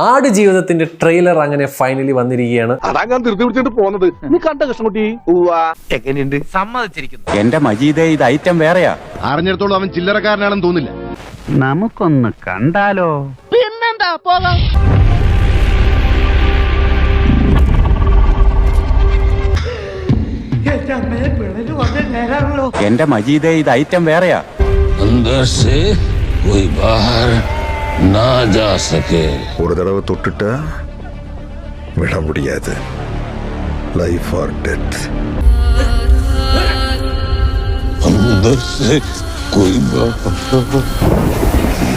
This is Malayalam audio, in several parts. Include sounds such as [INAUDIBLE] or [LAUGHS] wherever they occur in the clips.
ആട് ജീവിതത്തിന്റെ ട്രെയിലർ അങ്ങനെ ഫൈനലി വന്നിരിക്കുകയാണ്. അതാ ഞാൻ ധൃതി പിടിച്ചിട്ട് പോകുന്നത് നീ കണ്ട കൃഷ്ണകുട്ടി എങ്ങനെയുണ്ട്? സമ്മതിച്ചിരിക്കുന്നു. എന്റെ മജീദേ ഇത് ഐറ്റം വേറെയാ. അറിഞ്ഞിടത്തോളം അവൻ ചില്ലറക്കാരനാണെന്ന് തോന്നില്ല. നമുക്കൊന്ന് കണ്ടാലോ. പിന്നെന്താ പോകാം എന്റെ മജീദേ ഇത് ഐറ്റം വേറെയാ. अंदर से कोई बाहर ना जा सके ஒரு தடவை தொட்டுட்டா விட முடியாது லைஃப் ஆர் டெத் अंदर से कोई बाहर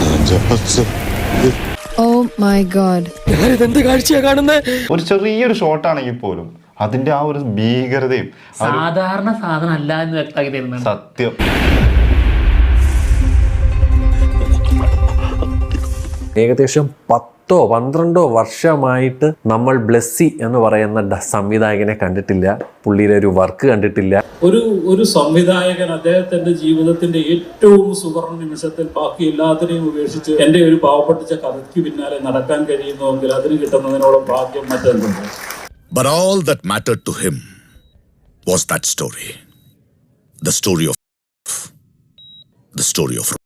ना जा सके Oh my god. ഒരു ചെറിയൊരു ഷോട്ടാണെങ്കിൽ പോലും അതിന്റെ ആ ഒരു ഭീകരതയും ആ ഒരു സാധാരണ സാധനം അല്ല എന്ന് വ്യക്തമാക്കി തരുന്നുണ്ട് സത്യം ഏകദേശം പത്തോ പന്ത്രണ്ടോ വർഷമായിട്ട് നമ്മൾ ബ്ലെസ്സി എന്ന് പറയുന്ന സംവിധായകനെ കണ്ടിട്ടില്ല. പുള്ളിയുടെ ഒരു വർക്ക് കണ്ടിട്ടില്ല. ഒരു ഒരു സംവിധായകൻ അദ്ദേഹത്തിന്റെ ജീവിതത്തിന്റെ ഏറ്റവും സുവർണ നിമിഷത്തിൽ ബാക്കി എല്ലാത്തിനെയും ഉപേക്ഷിച്ച് എന്റെ ഒരു പാവപ്പെട്ട കഥയ്ക്ക് പിന്നാലെ നടക്കാൻ കഴിയുന്നുവെങ്കിൽ അതിന് കിട്ടുന്നതിനോളം ഭാഗ്യം മറ്റെന്തുണ്ട് But all that mattered to him was that story. The story of the story of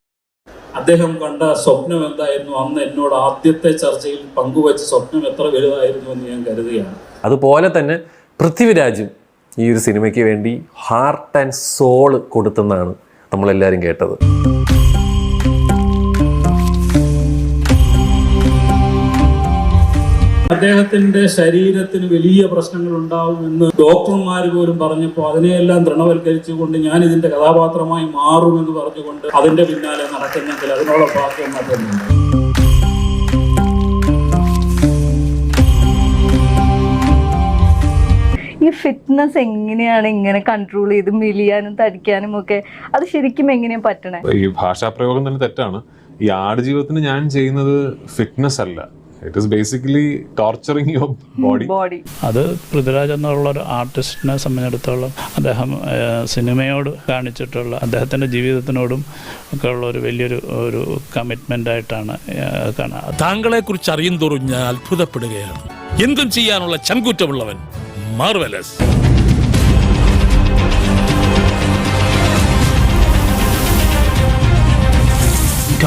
അദ്ദേഹം കണ്ട സ്വപ്നം എന്തായിരുന്നു? അന്ന് എന്നോട് ആദ്യത്തെ ചർച്ചയിൽ പങ്കുവച്ച സ്വപ്നം എത്ര വലുതായിരുന്നു എന്ന് ഞാൻ കരുതുകയാണ്. അതുപോലെ തന്നെ പൃഥ്വിരാജും ഈ ഒരു സിനിമയ്ക്ക് വേണ്ടി ഹാർട്ട് ആൻഡ് സോൾ കൊടുത്തെന്നാണ് നമ്മളെല്ലാവരും കേട്ടത്. അദ്ദേഹത്തിന്റെ ശരീരത്തിന് വലിയ പ്രശ്നങ്ങൾ ഉണ്ടാവുമെന്ന് ഡോക്ടർമാർ പോലും പറഞ്ഞപ്പോൾ അതിനെയെല്ലാം തൃണവൽക്കരിച്ചുകൊണ്ട് ഞാൻ ഇതിന്റെ കഥാപാത്രമായി മാറുമെന്ന് പറഞ്ഞുകൊണ്ട് അതിന്റെ പിന്നാലെ നടക്കുന്നെങ്കിൽ അതിനുള്ള ഭാഗ്യം മറ്റൊന്നുണ്ട് ഈ ഫിറ്റ്നസ് എങ്ങനെയാണ് ഇങ്ങനെ കൺട്രോൾ ചെയ്ത് മെലിയാനും തടിക്കാനും ഒക്കെ? അത് ശരിക്കും എങ്ങനെയാ പറ്റണേ? ഈ ഭാഷാപ്രയോഗം തന്നെ തെറ്റാണ്. ഈ ആടുജീവിതത്തിന് ഞാൻ ചെയ്യുന്നത് ഫിറ്റ്നസ് അല്ല. It is basically torturing your body body അത് പൃഥ്വിരാജ് എന്നുള്ള ഒരു ആർട്ടിസ്റ്റിനെ സംബന്ധിച്ചിടത്തോളം അദ്ദേഹം സിനിമയോട് കാണിച്ചിട്ടുള്ള അദ്ദേഹത്തിന്റെ ജീവിതത്തിനോടും ഒക്കെ ഉള്ള ഒരു വലിയൊരു ഒരു കമ്മിറ്റ്മെന്റ് ആയിട്ടാണ് കാണാ. താങ്കളെ കുറിച്ച് അറിയും തോറും ഞാൻ അത്ഭുതപ്പെടുകയാണ്. എന്തും ചെയ്യാനുള്ള ചങ്കൂറ്റമുള്ളവൻ മാർവലസ്.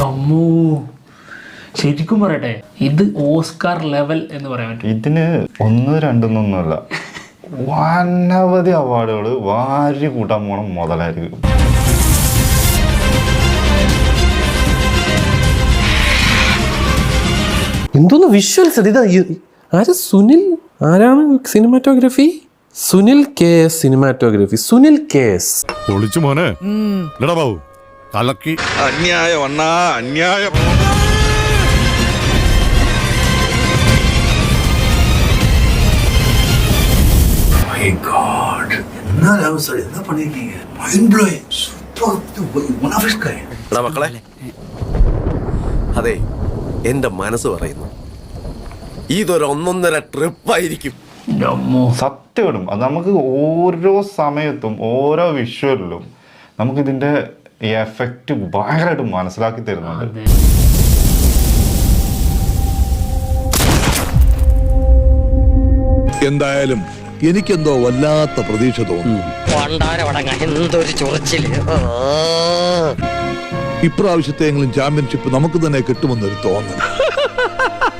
അമ്മോ ശരിക്കും പറയട്ടെ ഇത് ഓസ്കാർ ലെവൽ എന്ന് പറയാൻ പറ്റും. ഇതിന് ഒന്ന് രണ്ടൊന്നൊന്നുമല്ല അനവധി അവാർഡുകൾ വാരി കൂട്ടാൻ പോണ മുതലായിരിക്കും. എന്തോന്ന് വിഷ്വൽസ്? ഇത് ആര്? സുനിൽ? ആരാണ് cinematography? Sunil K S cinematography. Sunil K S. ഒളിച്ചു മോനെ. അന്യായ കലക്കി. അന്യായം അണ്ണാ അന്യായം. മക്കളെ. അതെ എന്റെ മനസ്സ് പറയുന്നു. ഇതൊരു ഒന്നൊന്നര ട്രിപ്പായിരിക്കും. ആയിരിക്കും സത്യമായിട്ടും അത് നമുക്ക് ഓരോ സമയത്തും ഓരോ വിഷ്വലിലും ഇതിന്റെ എഫക്റ്റ് ഭയങ്കരമായിട്ട് മനസ്സിലാക്കി തരുന്നുണ്ട്. എന്തായാലും എനിക്കെന്തോ വല്ലാത്ത പ്രതീക്ഷ തോന്നുന്നു. ഇപ്രാവശ്യത്തെങ്കിലും ചാമ്പ്യൻഷിപ്പ് നമുക്ക് തന്നെ കിട്ടുമെന്നൊരു തോന്നൽ. [LAUGHS]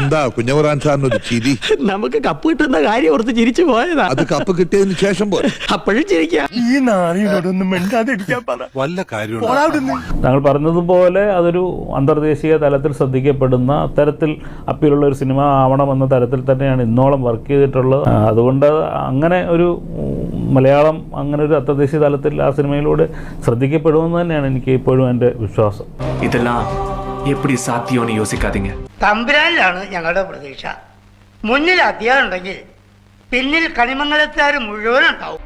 എന്താ കുഞ്ഞവറാൻ സാറിന് ഒരു ചിരി? നമുക്ക് കപ്പ് കിട്ടുന്ന കാര്യം ഓർത്ത് ചിരിച്ചു പോയതാ. അത് കപ്പ് കിട്ടിയതിന് ശേഷം പോലെ അപ്പോഴും ചിരിക്കാം. ഈ മിണ്ടാതിരിക്കാൻ പറ. വല്ല കാര്യമുണ്ട്? താങ്കൾ പറഞ്ഞതുപോലെ അതൊരു അന്തർദേശീയ തലത്തിൽ ശ്രദ്ധിക്കപ്പെടുന്ന അത്തരത്തിൽ അപ്പീലുള്ള ഒരു സിനിമ ആവണം എന്ന തരത്തിൽ തന്നെയാണ് ഇന്നോളം വർക്ക് ചെയ്തിട്ടുള്ളത്. അതുകൊണ്ട് അങ്ങനെ ഒരു മലയാളം അങ്ങനെ ഒരു അന്തർദേശീയ തലത്തിൽ ആ സിനിമയിലൂടെ ശ്രദ്ധിക്കപ്പെടുമെന്ന് തന്നെയാണ് എനിക്ക് ഇപ്പോഴും എന്റെ വിശ്വാസം. ഇതെല്ലാം എപ്പിടി സാധ്യമാണ് യോസിക്കാതിങ്ങ തമ്പുരാനിലാണ് ഞങ്ങളുടെ പ്രതീക്ഷ. മുന്നിൽ അധ്യായം ഉണ്ടെങ്കിൽ പിന്നിൽ കണിമംഗലത്താർ മുഴുവൻ ഉണ്ടാവും.